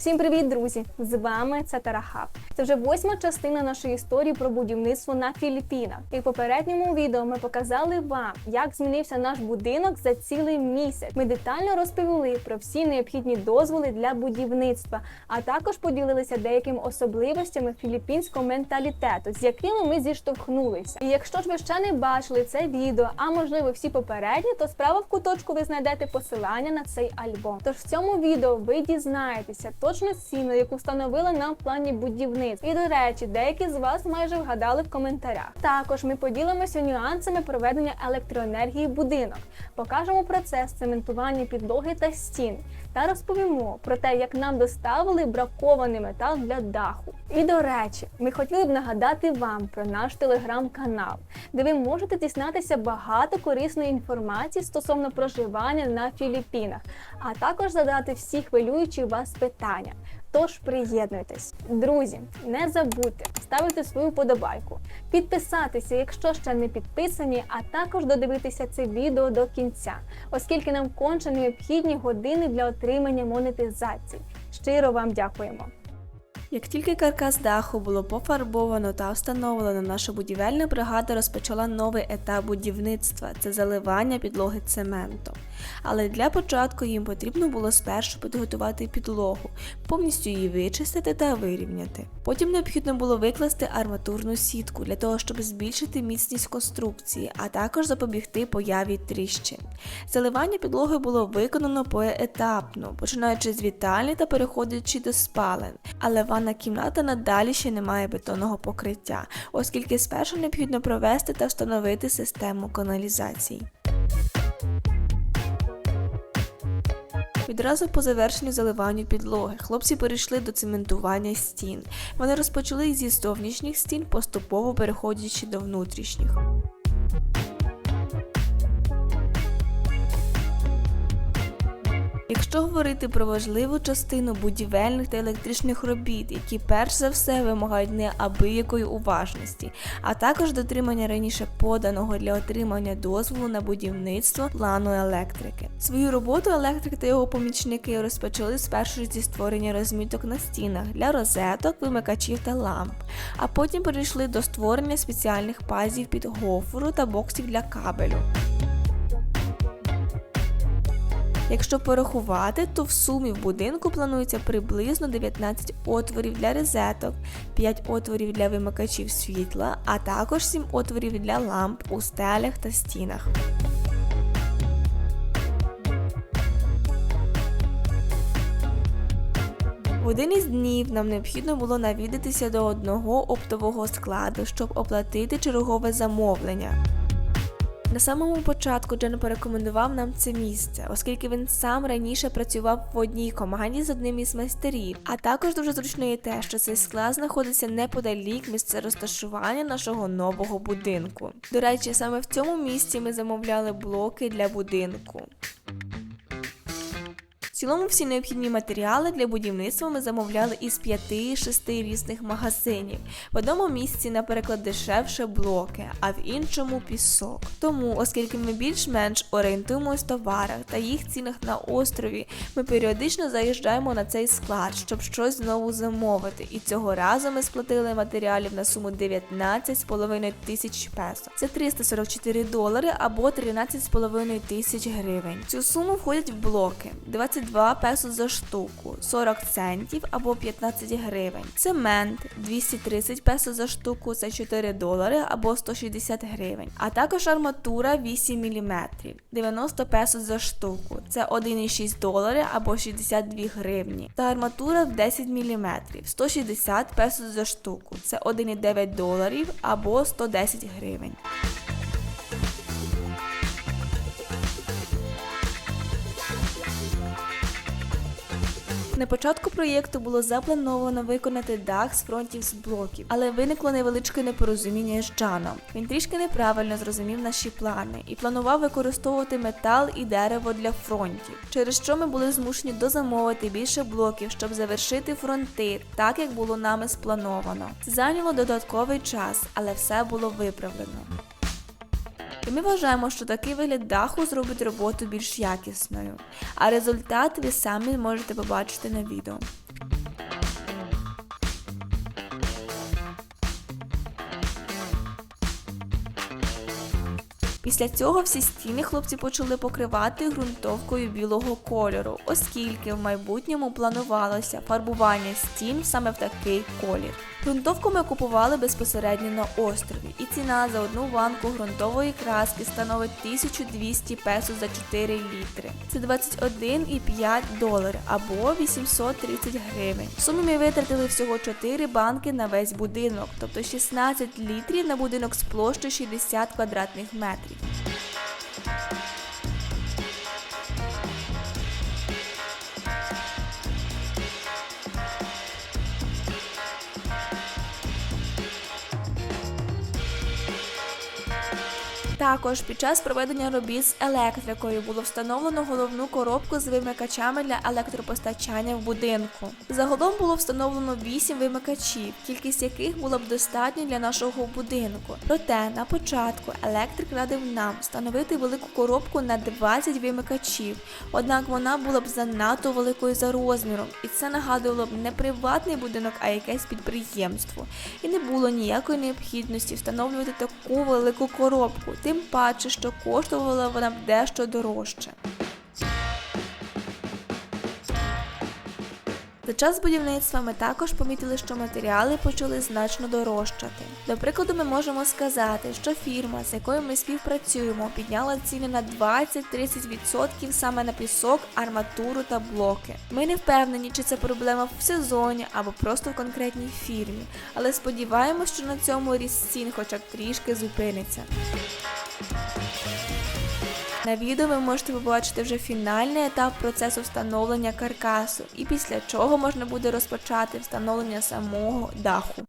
Всім привіт, друзі! З вами це Тарахаб. Це вже восьма частина нашої історії про будівництво на Філіппінах. І в попередньому відео ми показали вам, як змінився наш будинок за цілий місяць. Ми детально розповіли про всі необхідні дозволи для будівництва, а також поділилися деякими особливостями філіппінського менталітету, з якими ми зіштовхнулися. І якщо ж ви ще не бачили це відео, а можливо всі попередні, то справа в куточку ви знайдете посилання на цей альбом. Тож в цьому відео ви дізнаєтеся точну ціну, яку встановили нам в плані будівництва. І до речі, деякі з вас майже вгадали в коментарях. Також ми поділимося нюансами проведення електроенергії будинок, покажемо процес цементування підлоги та стін. Та розповімо про те, як нам доставили бракований метал для даху. І до речі, ми хотіли б нагадати вам про наш телеграм-канал, де ви можете дізнатися багато корисної інформації стосовно проживання на Філіппінах, а також задати всі хвилюючі вас питання. Тож приєднуйтесь, друзі, не забудьте ставити свою подобайку, підписатися, якщо ще не підписані, а також додивитися це відео до кінця, оскільки нам конче необхідні години для отримання монетизації. Щиро вам дякуємо. Як тільки каркас даху було пофарбовано та встановлено, наша будівельна бригада розпочала новий етап будівництва це заливання підлоги цементом. Але для початку їм потрібно було спершу підготувати підлогу, повністю її вичистити та вирівняти. Потім необхідно було викласти арматурну сітку для того, щоб збільшити міцність конструкції, а також запобігти появі тріщин. Заливання підлоги було виконано поетапно, починаючи з вітальні та переходячи до спален. Але ванна кімната надалі ще не має бетонного покриття, оскільки спершу необхідно провести та встановити систему каналізації. Відразу по завершенню заливанню підлоги хлопці перейшли до цементування стін. Вони розпочали зі зовнішніх стін, поступово переходячи до внутрішніх. Якщо говорити про важливу частину будівельних та електричних робіт, які перш за все вимагають неабиякої уважності, а також дотримання раніше поданого для отримання дозволу на будівництво плану електрики. Свою роботу електрик та його помічники розпочали спершу зі створення розміток на стінах для розеток, вимикачів та ламп, а потім перейшли до створення спеціальних пазів під гофру та боксів для кабелю. Якщо порахувати, то в сумі в будинку планується приблизно 19 отворів для розеток, 5 отворів для вимикачів світла, а також 7 отворів для ламп у стелях та стінах. В один із днів нам необхідно було навідатися до одного оптового складу, щоб оплатити чергове замовлення. На самому початку Джен порекомендував нам це місце, оскільки він сам раніше працював в одній команді з одним із майстерів. А також дуже зручно є те, що цей склад знаходиться неподалік місця розташування нашого нового будинку. До речі, саме в цьому місці ми замовляли блоки для будинку. Цілому всі необхідні матеріали для будівництва ми замовляли із 5-6 різних магазинів. В одному місці, наприклад, дешевше блоки, а в іншому пісок. Тому, оскільки ми більш-менш орієнтуємось в товарах та їх цінах на острові, ми періодично заїжджаємо на цей склад, щоб щось знову замовити. І цього разу ми сплатили матеріалів на суму 19,5 тисяч песо. Це 344 долари або 13,5 тисяч гривень. Цю суму входять в блоки 22 песо за штуку, 40 центів або 15 гривень. Цемент 230 песо за штуку, це 4 долари або 160 гривень. А також арматура 8 мм, 90 песо за штуку, це 1,6 долари або 62 гривні. Та арматура в 10 мм, 160 песо за штуку, це 1,9 доларів або 110 гривень. На початку проєкту було заплановано виконати дах з фронтів з блоків, але виникло невеличке непорозуміння з Джаном. Він трішки неправильно зрозумів наші плани і планував використовувати метал і дерево для фронтів, через що ми були змушені дозамовити більше блоків, щоб завершити фронти, так як було нами сплановано. Зайняло додатковий час, але все було виправлено. Ми вважаємо, що такий вигляд даху зробить роботу більш якісною, а результат ви самі можете побачити на відео. Після цього всі стіни хлопці почали покривати ґрунтовкою білого кольору, оскільки в майбутньому планувалося фарбування стін саме в такий колір. Ґрунтовку ми купували безпосередньо на острові, і ціна за одну банку ґрунтової краски становить 1200 песо за 4 літри. Це 21,5 доларів або 830 гривень. В сумі ми витратили всього 4 банки на весь будинок, тобто 16 літрів на будинок з площею 60 квадратних метрів. Також під час проведення робіт з електрикою було встановлено головну коробку з вимикачами для електропостачання в будинку. Загалом було встановлено 8 вимикачів, кількість яких була б достатньо для нашого будинку. Проте на початку електрик радив нам встановити велику коробку на 20 вимикачів, однак вона була б занадто великою за розміром, і це нагадувало б не приватний будинок, а якесь підприємство. І не було ніякої необхідності встановлювати таку велику коробку, тим паче, що коштувала вона б дещо дорожче. За час будівництва ми також помітили, що матеріали почали значно дорожчати. До прикладу, ми можемо сказати, що фірма, з якою ми співпрацюємо, підняла ціни на 20-30% саме на пісок, арматуру та блоки. Ми не впевнені, чи це проблема в сезоні або просто в конкретній фірмі, але сподіваємось, що на цьому ріст цін хоча б трішки зупиниться. На відео ви можете побачити вже фінальний етап процесу встановлення каркасу, і після чого можна буде розпочати встановлення самого даху.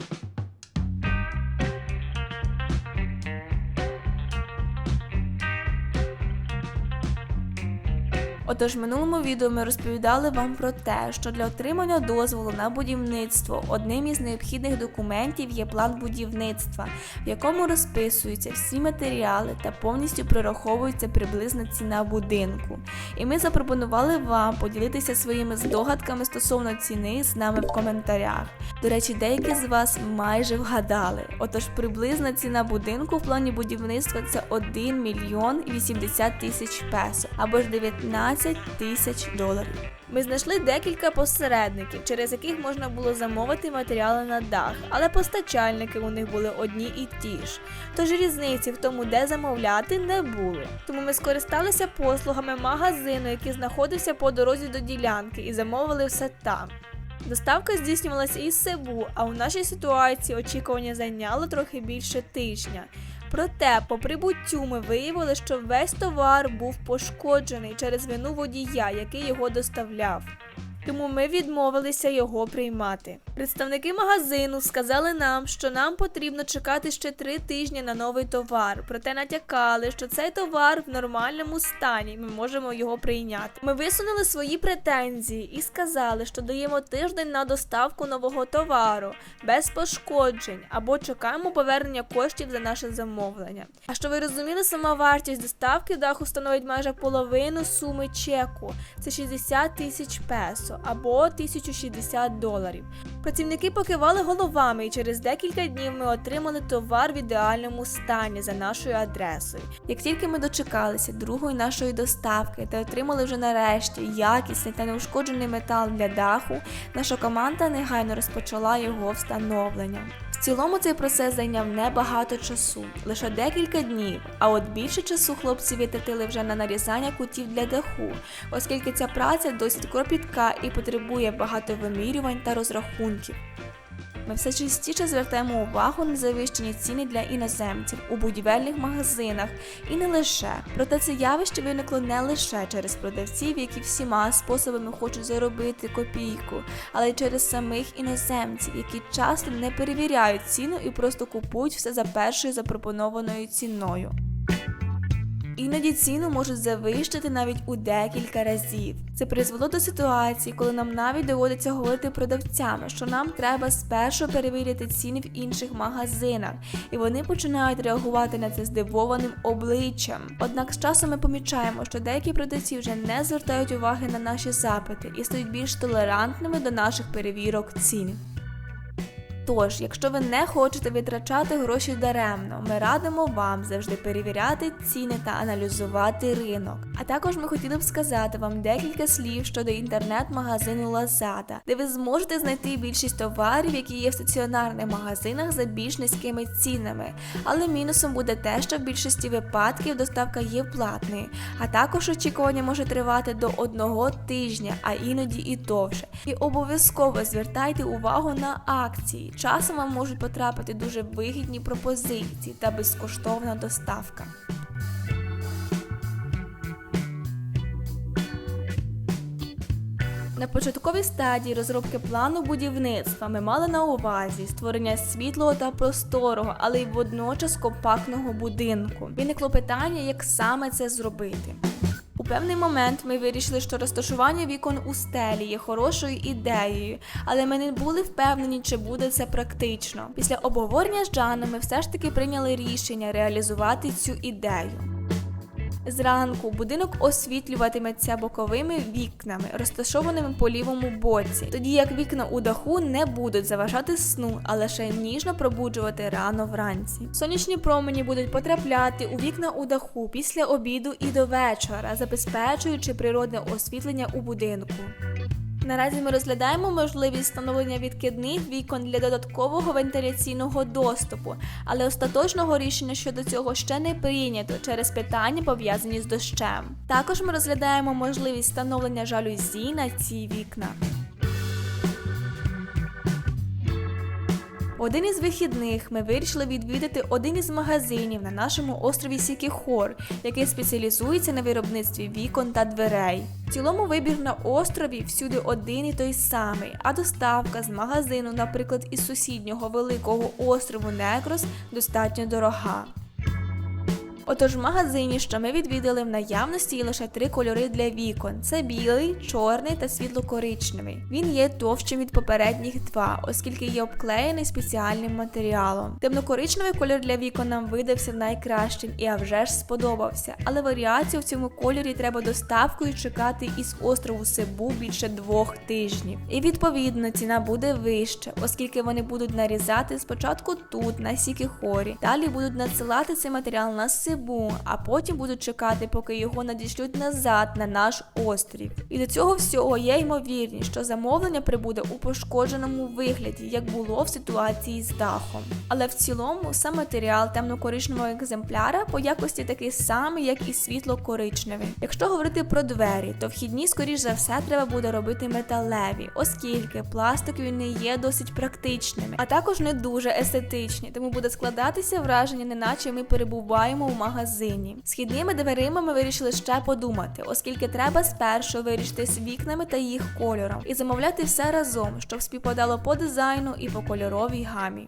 Отож, в минулому відео ми розповідали вам про те, що для отримання дозволу на будівництво одним із необхідних документів є план будівництва, в якому розписуються всі матеріали та повністю прораховується приблизна ціна будинку. І ми запропонували вам поділитися своїми здогадками стосовно ціни з нами в коментарях. До речі, деякі з вас майже вгадали. Отож, приблизна ціна будинку в плані будівництва це 1 мільйон 80 тисяч песо або ж 19 тисяч доларів. Ми знайшли декілька посередників, через яких можна було замовити матеріали на дах, але постачальники у них були одні і ті ж. Тож різниці в тому, де замовляти, не було. Тому ми скористалися послугами магазину, який знаходився по дорозі до ділянки, і замовили все там. Доставка здійснювалася із Себу, а у нашій ситуації очікування зайняло трохи більше тижня. Проте, по прибуттю ми виявили, що весь товар був пошкоджений через вину водія, який його доставляв. Тому ми відмовилися його приймати. Представники магазину сказали нам, що нам потрібно чекати ще три тижні на новий товар, проте натякали, що цей товар в нормальному стані, ми можемо його прийняти. Ми висунули свої претензії і сказали, що даємо тиждень на доставку нового товару без пошкоджень або чекаємо повернення коштів за наше замовлення. А що ви розуміли, сама вартість доставки даху становить майже половину суми чеку. Це 60 тисяч песо або 1060 доларів. Працівники покивали головами, і через декілька днів ми отримали товар в ідеальному стані за нашою адресою. Як тільки ми дочекалися другої нашої доставки та отримали вже нарешті якісний та неушкоджений метал для даху, наша команда негайно розпочала його встановлення. Цілому цей процес зайняв небагато часу, лише декілька днів. А от більше часу хлопці витратили вже на нарізання кутів для даху, оскільки ця праця досить кропітка і потребує багато вимірювань та розрахунків. Ми все частіше звертаємо увагу на завищені ціни для іноземців у будівельних магазинах і не лише. Проте це явище виникло не лише через продавців, які всіма способами хочуть заробити копійку, але й через самих іноземців, які часто не перевіряють ціну і просто купують все за першою запропонованою ціною. Іноді ціну можуть завищити навіть у декілька разів. Це призвело до ситуації, коли нам навіть доводиться говорити продавцями, що нам треба спершу перевірити ціни в інших магазинах, і вони починають реагувати на це здивованим обличчям. Однак з часом ми помічаємо, що деякі продавці вже не звертають уваги на наші запити і стають більш толерантними до наших перевірок цін. Тож, якщо ви не хочете витрачати гроші даремно, ми радимо вам завжди перевіряти ціни та аналізувати ринок. А також ми хотіли б сказати вам декілька слів щодо інтернет-магазину Lazada, де ви зможете знайти більшість товарів, які є в стаціонарних магазинах за більш низькими цінами. Але мінусом буде те, що в більшості випадків доставка є платною, а також очікування може тривати до одного тижня, а іноді і довше. І обов'язково звертайте увагу на акції. Часом вам можуть потрапити дуже вигідні пропозиції та безкоштовна доставка. На початковій стадії розробки плану будівництва ми мали на увазі створення світлого та просторого, але й водночас компактного будинку. Виникло питання, як саме це зробити. Певний момент ми вирішили, що розташування вікон у стелі є хорошою ідеєю, але ми не були впевнені, чи буде це практично. Після обговорення з Джаном ми все ж таки прийняли рішення реалізувати цю ідею. Зранку будинок освітлюватиметься боковими вікнами, розташованими по лівому боці, тоді як вікна у даху не будуть заважати сну, а лише ніжно пробуджувати рано вранці. Сонячні промені будуть потрапляти у вікна у даху після обіду і до вечора, забезпечуючи природне освітлення у будинку. Наразі ми розглядаємо можливість встановлення відкидних вікон для додаткового вентиляційного доступу, але остаточного рішення щодо цього ще не прийнято через питання пов'язані з дощем. Також ми розглядаємо можливість встановлення жалюзі на ці вікна. Один із вихідних ми вирішили відвідати один із магазинів на нашому острові Сікіхор, який спеціалізується на виробництві вікон та дверей. В цілому вибір на острові всюди один і той самий, а доставка з магазину, наприклад, із сусіднього великого острову Некрос, достатньо дорога. Отож, в магазині, що ми відвідали в наявності є лише три кольори для вікон: це білий, чорний та світло-коричневий. Він є товщим від попередніх два, оскільки є обклеєний спеціальним матеріалом. Темно-коричневий кольор для вікон нам видався найкращим і а вже ж сподобався. Але варіацію в цьому кольорі треба доставкою чекати із острову Сибу більше двох тижнів. І відповідно ціна буде вища, оскільки вони будуть нарізати спочатку тут, на Сікіхорі, далі будуть надсилати цей матеріал на Сибу, а потім будуть чекати, поки його надішлють назад на наш острів. І до цього всього є ймовірність, що замовлення прибуде у пошкодженому вигляді, як було в ситуації з дахом. Але в цілому сам матеріал темно-коричневого екземпляра по якості такий самий, як і світло-коричневий. Якщо говорити про двері, то вхідні, скоріш за все, треба буде робити металеві, оскільки пластикові не є досить практичними, а також не дуже естетичні, тому буде складатися враження, неначе ми перебуваємо у магазині. Східними дверима ми вирішили ще подумати, оскільки треба спершу вирішити з вікнами та їх кольором і замовляти все разом, щоб співпадало по дизайну і по кольоровій гамі.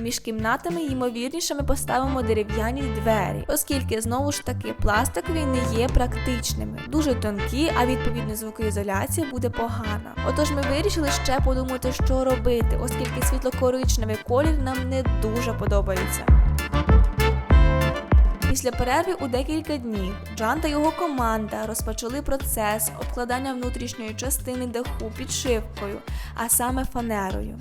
Між кімнатами ймовірніше ми поставимо дерев'яні двері, оскільки знову ж таки пластикові не є практичними, дуже тонкі, а відповідно звукоізоляція буде погана. Отож, ми вирішили ще подумати, що робити, оскільки світло-коричневий колір нам не дуже подобається. Після перерви у декілька днів Джан та його команда розпочали процес обкладання внутрішньої частини даху підшивкою, а саме фанерою.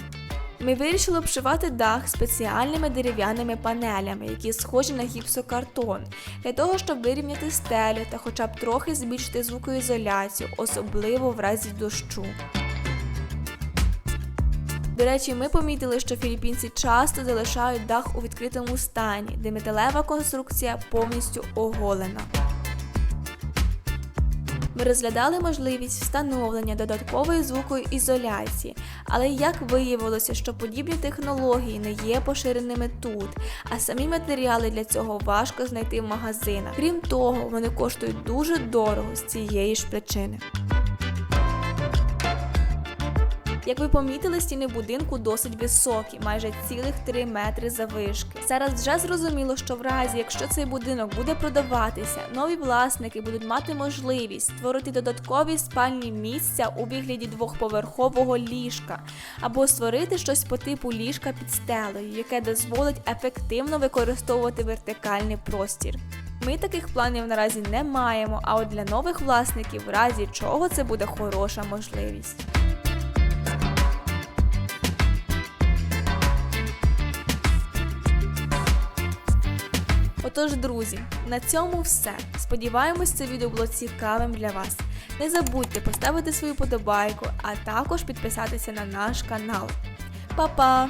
Ми вирішили обшивати дах спеціальними дерев'яними панелями, які схожі на гіпсокартон, для того, щоб вирівняти стелю та хоча б трохи збільшити звукоізоляцію, особливо в разі дощу. До речі, ми помітили, що філіппінці часто залишають дах у відкритому стані, де металева конструкція повністю оголена. Ми розглядали можливість встановлення додаткової звукоізоляції, але як виявилося, що подібні технології не є поширеними тут, а самі матеріали для цього важко знайти в магазинах. Крім того, вони коштують дуже дорого з цієї ж причини. Як ви помітили, стіни будинку досить високі, майже цілих 3 метри завишки. Зараз вже зрозуміло, що в разі, якщо цей будинок буде продаватися, нові власники будуть мати можливість створити додаткові спальні місця у вигляді двохповерхового ліжка, або створити щось по типу ліжка під стелею, яке дозволить ефективно використовувати вертикальний простір. Ми таких планів наразі не маємо, а от для нових власників, в разі чого це буде хороша можливість. Отож, друзі, на цьому все. Сподіваємось, це відео було цікавим для вас. Не забудьте поставити свою подобайку, а також підписатися на наш канал. Па-па!